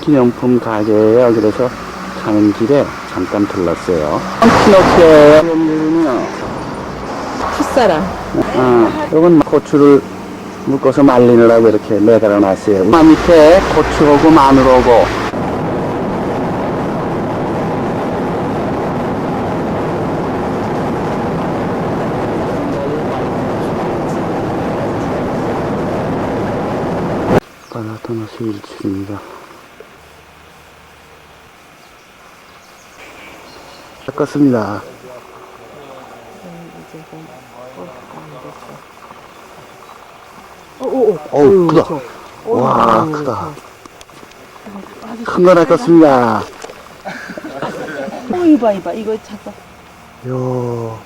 기념품 가게예요. 그래서 가는 길에 잠깐 들렀어요. 피노키오예요. 여기는요. 풋사랑. 아, 이건 고추를 묶어서 말리느라고 이렇게 매달아 놨어요. 마 밑에 고추하고 마늘하고 바나토너스 일출입니다. 닦았습니다. 오오오. 어우, 크다. 와, 크다. 큰 거 낚았습니다. 어, 이봐, 이봐. 이거 잠깐. 요,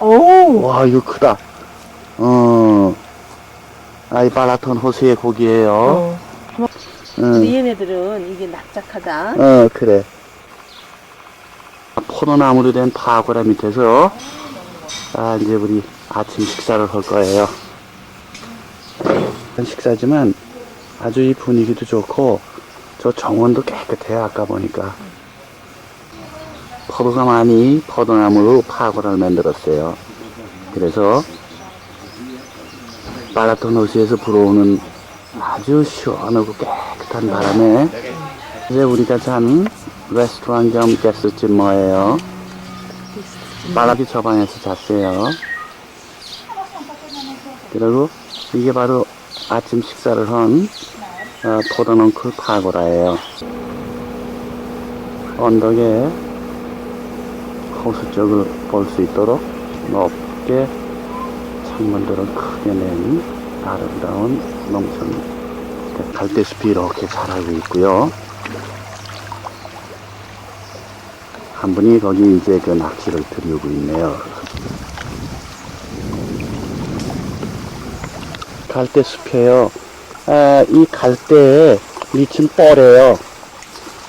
오! 와, 이거 크다. 어, 아이 바라톤 호수의 고기예요. 어. 응. 근데 얘네들은 이게 납작하다. 어, 그래. 포도나무로 된 파고라 밑에서, 아, 이제 우리 아침 식사를 할 거예요. 식사지만 아주 이 분위기도 좋고, 저 정원도 깨끗해요, 아까 보니까. 포도가 많이 포도나무로 파고라를 만들었어요. 그래서, 마라톤 호수에서 불어오는 아주 시원하고 깨끗한 바람에 이제 우리가 잔 레스토랑 겸 게스트집 뭐예요? 말라기 저방에서 잤어요. 그리고 이게 바로 아침 식사를 한 어, 포도넝쿨 파고라예요. 언덕에 호수 쪽을 볼 수 있도록 높게 창문들을 크게 낸 아름다운 농촌 갈대숲이 이렇게 자라고 있고요. 한 분이 거기 이제 그 낚시를 들이우고 있네요. 갈대 숲이에요. 아, 이 갈대에 미친 뻘이에요.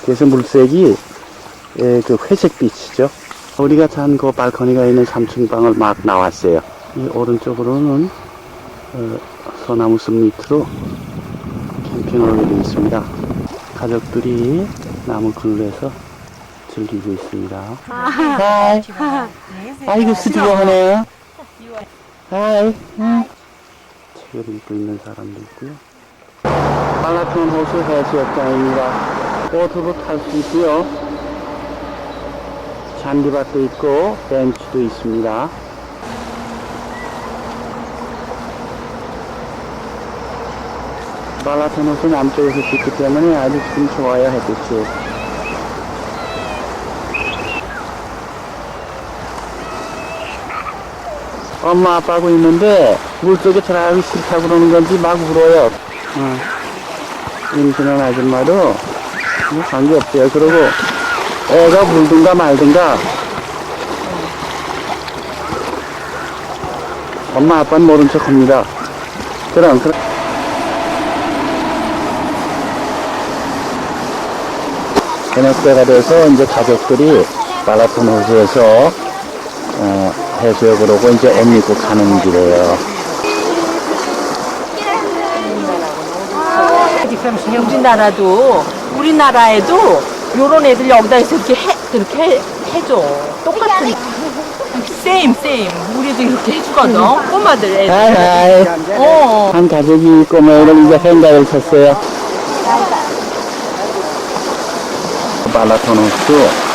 그래서 물색이 예, 그 회색빛이죠. 우리가 잔 그 발코니가 있는 3층 방을 막 나왔어요. 이 오른쪽으로는 어, 소나무 숲 밑으로 캠핑을 되어 있습니다. 가족들이 나무 그늘에서 즐기고 있습니다. 하이. 아이고, 수줍어 하네요. 하이. 응. 책을 읽고 있는 사람도 있고요. 말라톤 호수 해수욕장입니다. 보트도 탈수 있고요. 잔디밭도 있고, 벤치도 있습니다. 말라톤 호수 남쪽에서 찍기 때문에 아주 지금 좋아요, 햇빛이. 엄마 아빠하고 있는데 물속에 들어가기 싫다고 그러는 건지 막 울어요. 어. 임신한 아줌마도 뭐 관계없대요. 그러고 애가 물든가 말든가 엄마 아빠는 모른 척 합니다. 그럼 그럼 저녁 때가 돼서 이제 가족들이 마라톤 호수에서 어, 해수욕을 오고 이제 옷 입고 가는 길이에요. 우리나라도, 우리나라에도 요런 애들 여기다 해서 이렇게 해, 이렇게 해, 해줘. 똑같은. 세임, 세임. 우리도 이렇게 해주거든. 꼬마들 애들. 하이하이. 어. 한 가족이 꼬마애를 이제 행가를 쳤어요.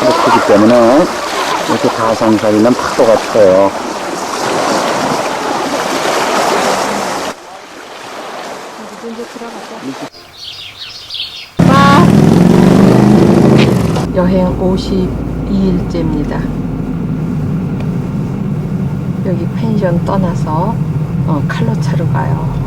하도 크기 때문에 이렇게 가상사리는 파도가 쳐요. 여행 52일째입니다. 여기 펜션 떠나서 어, 칼로차로 가요.